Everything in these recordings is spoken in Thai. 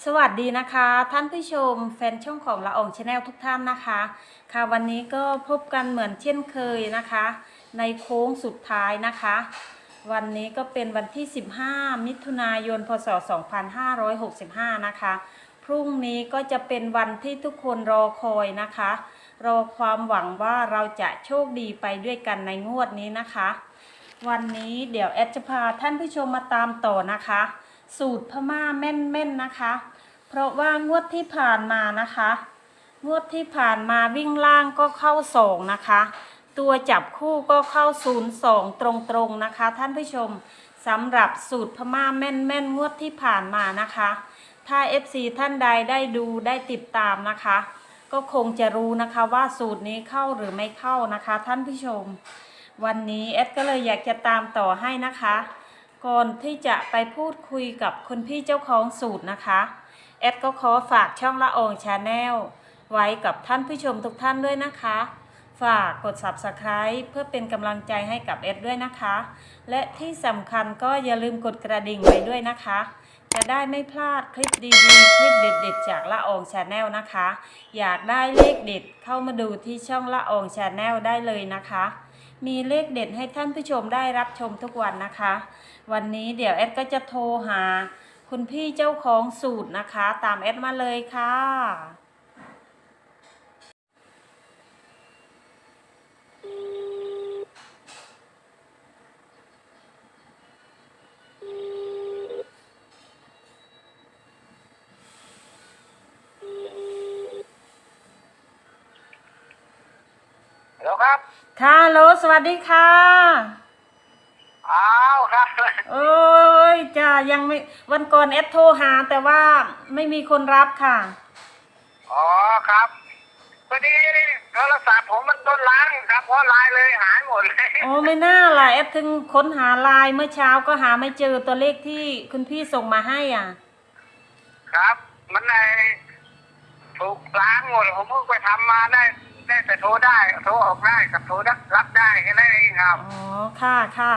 สวัสดีนะคะ ท่านผู้ชมแฟนช่องของละอองชาแนลทุกท่านนะคะ ค่ะวันนี้ก็พบกันเหมือนเช่นเคยนะคะ ในโค้งสุดท้ายนะคะ วันนี้ก็เป็นวันที่ 15 มิถุนายน พศ 2565 นะคะ พรุ่งนี้ก็จะเป็นวันที่ทุกคนรอคอยนะคะ รอความหวังว่าเราจะโชคดีไปด้วยกันในงวดนี้นะคะ วันนี้เดี๋ยวแอดจะพาท่านผู้ชมมาตามต่อนะคะ สูตรพม่าแม่นๆนะคะ เพราะว่างวดที่ผ่านมานะคะ งวดที่ผ่านมาวิ่งล่างก็เข้าสองนะคะ ตัวจับคู่ก็เข้าศูนย์สองตรงๆนะคะ ท่านผู้ชมสำหรับสูตรพม่าแม่นๆงวดที่ผ่านมานะคะ ถ้า FC ท่านใดได้ดูได้ติดตามนะคะ ก็คงจะรู้นะคะว่าสูตรนี้เข้าหรือไม่เข้านะคะ ท่านผู้ชม วันนี้แอดก็เลยอยากจะตามต่อให้นะคะ ก่อนที่จะไปพูดคุยกับคุณพี่เจ้าของสูตรนะคะ แอดก็ขอฝากช่องละอองชาแนลไว้กับท่านผู้ชมทุกท่านด้วยนะคะ ฝากกด subscribe เพื่อเป็นกำลังใจให้กับแอดด้วยนะคะ และที่สำคัญก็อย่าลืมกดกระดิ่งไว้ด้วยนะคะ จะได้ไม่พลาดคลิปดีๆ คลิปเด็ดๆ จากละอองชาแนลนะคะ อยากได้เลขเด็ดเข้ามาดูที่ช่องละอองชาแนลได้เลยนะคะ มีเลขเด็ดให้ท่านผู้ชมได้รับชมทุกวันนะคะ วันนี้เดี๋ยวแอดก็จะโทรหา คุณพี่เจ้าของสูตรนะคะ ตามแอดมาเลยค่ะ แล้วครับ ค่ะโหลสวัสดีค่ะ อ้าวครับ โอ้ยจ้ายังไม่วันก่อนแอดโทรหา แต่ว่าไม่มีคนรับค่ะ อ๋อครับพอดีโทรศัพท์ผมมันโดนล้างครับเพราะไลายเลยหายหมดเลยโอ้ไม่น่าล่ะแอดถึงค้นหาไลน์เมื่อเช้าก็หาไม่เจอตัวเลขที่คุณพี่ส่งมาให้อะ ครับ มันในถูกล้างหมดผมเพิ่งไปทำมาได้ ได้แต่โทรได้ โทรออกได้กับโทรรับได้แค่นั้นเองครับ อ๋อ ค่ะค่ะ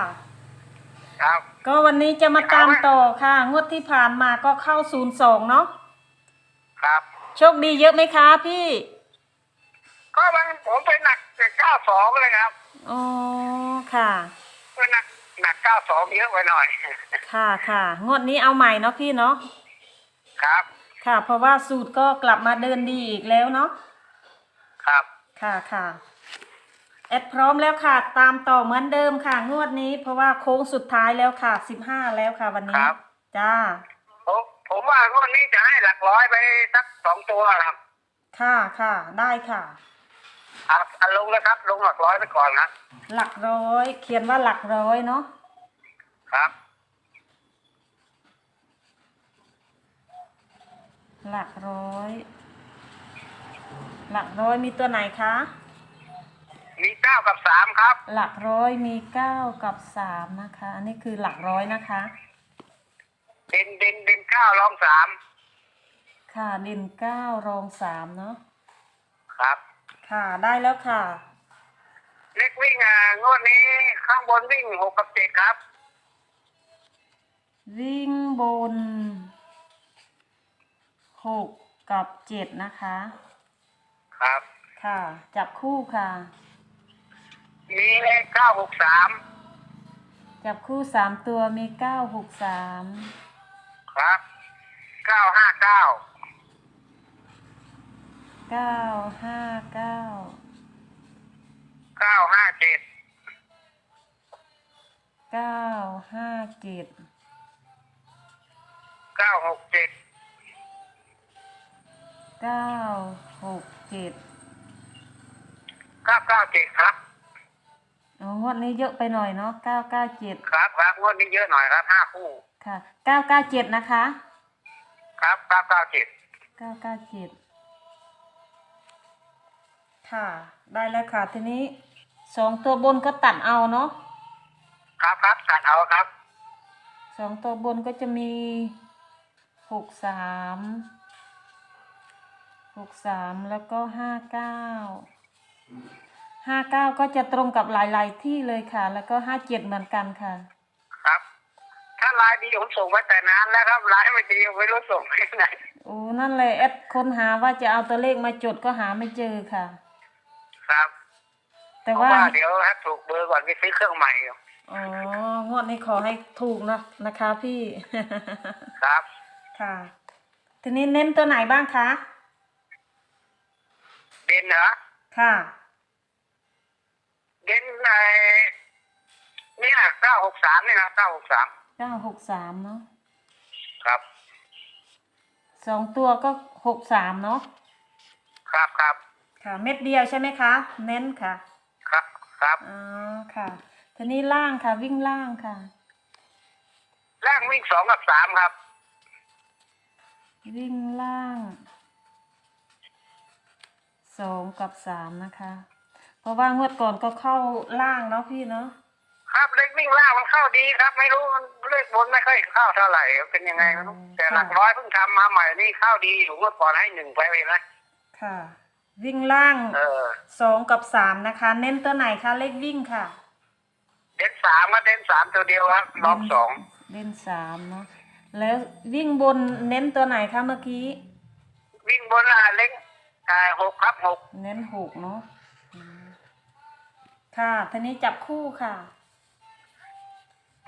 ครับ ก็วันนี้จะมาตามต่อค่ะ งวดที่ผ่านมาก็เข้าศูนย์สองเนาะ ครับ โชคดีเยอะไหมคะพี่ ก็มันผมเป็นหนักเก้าสองเลยครับ อ๋อ ค่ะเป็นหนักหนักเก้าสองเยอะไปหน่อย ค่ะค่ะ งวดนี้เอาใหม่เนาะพี่เนาะ ครับ ค่ะ เพราะว่าสูตรก็กลับมาเดินดีอีกแล้วเนาะ ครับ ค่ะค่ะแอดพร้อมแล้วค่ะ ตามต่อเหมือนเดิมค่ะ งวดนี้ เพราะว่าโค้งสุดท้ายแล้วค่ะสิบห้าแล้วค่ะ วันนี้ครับ จ้า ผมผมว่างวดนี้จะให้หลักร้อยไปสักสองตัวครับค่ะค่ะ ได้ค่ะ อะอะลงแล้วครับ ลงหลักร้อยไปก่อนนะหลักร้อย เขียนว่าหลักร้อยเนาะครับ หลักร้อย หลักร้อยมีตัวไหนคะ มีเก้ากับสามครับ หลักร้อยมีเก้ากับสามนะคะ อันนี้คือหลักร้อยนะคะ เด่นเด่นเด่นเก้าลองสามค่ะเด่นเก้ารองสามเนาะครับ ค่ะได้แล้วค่ะ เล็กวิ่งอะงวดนี้ข้างบนวิ่งหกกับเจ็ดครับ วิ่งบนหกกับเจ็ดนะคะ ครับ ค่ะ จับคู่ค่ะ มีเลขเก้าหกสามจับคู่สามตัวมีเก้าหกสามครับเก้าห้าเก้าเก้าห้าเก้าเก้าห้าเจ็ดเก้าห้าเจ็ดเก้าหกเจ็ดเก้า หกเจ็ดเก้าเก้าเจ็ดครับ อ๋องวดนี้เยอะไปหน่อยเนาะเก้าเก้าเจ็ดครับครับงวดนี้เยอะหน่อยครับห้าคู่ ค่ะเก้าเก้าเจ็ดนะคะครับเก้าเก้าเจ็ดเก้าเก้าเจ็ดค่ะ ได้แล้วค่ะทีนี้สองตัวบนก็ตัดเอาเนาะครับครับตัดเอาครับสองตัวบนก็จะมีหกสาม หกสามแล้วก็ห้าเก้าห้าเก้าก็จะตรงกับหลายๆที่เลยค่ะ แล้วก็ห้าเจ็ดเหมือนกันค่ะ ครับ ถ้าลายดีผมส่งไปแต่นานแล้วครับลายไม่ดีไม่รู้ส่งไปไหนโอ้นั่นแหละแอดค้นหาว่าจะเอาตัวเลขมาจดก็หาไม่เจอค่ะ ครับแต่เพราะว่าว่าเดี๋ยวถ้าถูกเบอร์ก่อนไปซื้อเครื่องใหม่อยู่อ๋องวดนี้ขอให้ถูกนะนะคะพี่ ครับ ค่ะ ทีนี้เน้นตัวไหนบ้างคะ เด่นเหรอค่ะ เด่นในเนี่ยเก้าหกสามนี่นะเก้าหกสามเก้าหกสามเนาะครับสองตัวก็หกสามเนาะครับครับค่ะ เม็ดเดียวใช่ไหมคะ เน้นค่ะ ครับครับอ๋อค่ะทีนี้ล่างค่ะ วิ่งล่างค่ะแรกวิ่งสองกับสามครับ วิ่งล่าง สองกับสามนะคะ เพราะว่างวดก่อนก็เข้าล่างเนาะพี่เนาะครับเลขวิ่งล่างมันเข้าดีครับ ไม่รู้มันเลขบนไม่ค่อยเข้าเท่าไหร่เป็นยังไงไม่รู้แต่หลักร้อยเพิ่งทำมาใหม่นี่เข้าดีอยู่เมื่อก่อนให้หนึ่งไปเลยนะค่ะ วิ่งล่างเออสองกับสามนะคะ เน้นตัวไหนคะเลขวิ่งค่ะ เด่นสามก็เด่นสามตัวเดียวครับรอบสองเล่นสามเนาะแล้ววิ่งบนเน้นตัวไหนคะเมื่อกี้ วิ่งบนอะเล็ก อ่าหกครับหกเน้นหกเนาะอืมค่ะทีนี้จับคู่ค่ะ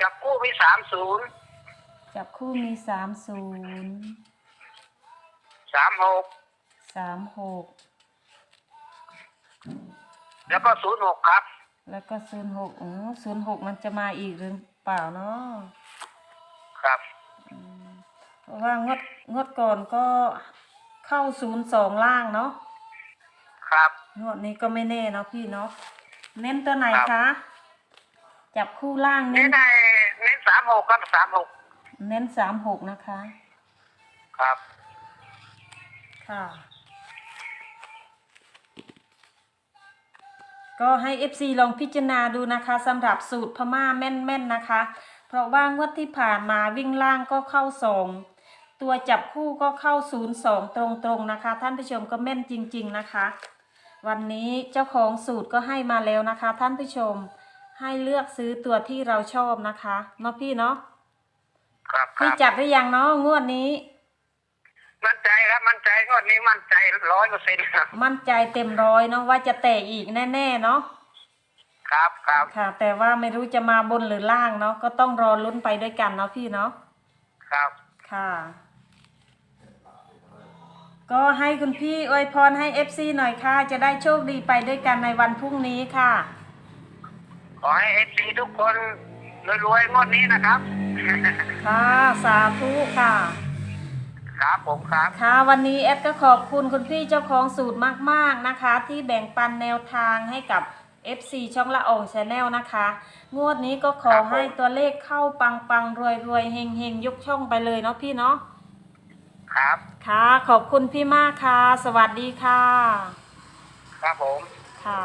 จับคู่มีสามศูนย์จับคู่มีสามศูนย์สามหกสามหกแล้วก็ศูนย์หกครับ แล้วก็ศูนย์หกอ๋อศูนย์หกมันจะมาอีกหรือเปล่าเนาะครับเพราะว่างวดงวดก่อนก็ เข้าศูนย์สองล่างเนาะครับงวดนี้ก็ไม่แน่เนาะพี่เนาะเน้นตัวไหนครัคะบจับคู่ล่างเน้นี่นในเน้นสามหกครับสามหกเน้นสามหกนะคะ ครับ ค่ะ ก็ให้ FC ลองพิจารณาดูนะคะสำหรับสูตรพม่าแม่นๆนะคะ เพราะว่างวดที่ผ่านมาวิ่งล่างก็เข้าสอง ตัวจับคู่ก็เข้าศูนย์สองตรงๆนะคะ ท่านผู้ชมก็แม่นจริง ๆนะคะ วันนี้เจ้าของสูตรก็ให้มาแล้วนะคะ ท่านผู้ชมให้เลือกซื้อตัวที่เราชอบนะคะเนาะพี่เนาะครับคพี่รับจัดได้ยังเนาะงวดนี้ มั่นใจครับมั่นใจงวดนี้มั่นใจร้อยเปอร์เซ็นต์ครับมั่นใจเต็มร้อยเนาะว่าจะแตะอีกแน่ๆเนาะครับครับค่ะ แต่ว่าไม่รู้จะมาบนหรือล่างเนาะก็ต้องรอลุ้นไปด้วยกันเนาะพี่เนาะครับ ค่ะ ก็ให้คุณพี่อวยพรให้ FC หน่อยค่ะ จะได้โชคดีไปด้วยกันในวันพรุ่งนี้ค่ะ ขอให้เอฟซีทุกคนรวยๆงวดนี้นะครับ ค่ะ สาธุค่ะ ครับผมครับ ค่ะวันนี้แอดก็ขอบคุณคุณพี่เจ้าของสูตรมาก ๆนะคะ ที่แบ่งปันแนวทางให้กับ FC ช่องละอองชาแนลนะคะ งวดนี้ก็ขอครับผมให้ตัวเลขเข้าปังปังรวยรวยๆเฮงเฮงยกช่องไปเลยเนาะพี่เนาะ ครับ ค่ะ ขอบคุณพี่มากค่ะ สวัสดีค่ะ ครับผม ค่ะ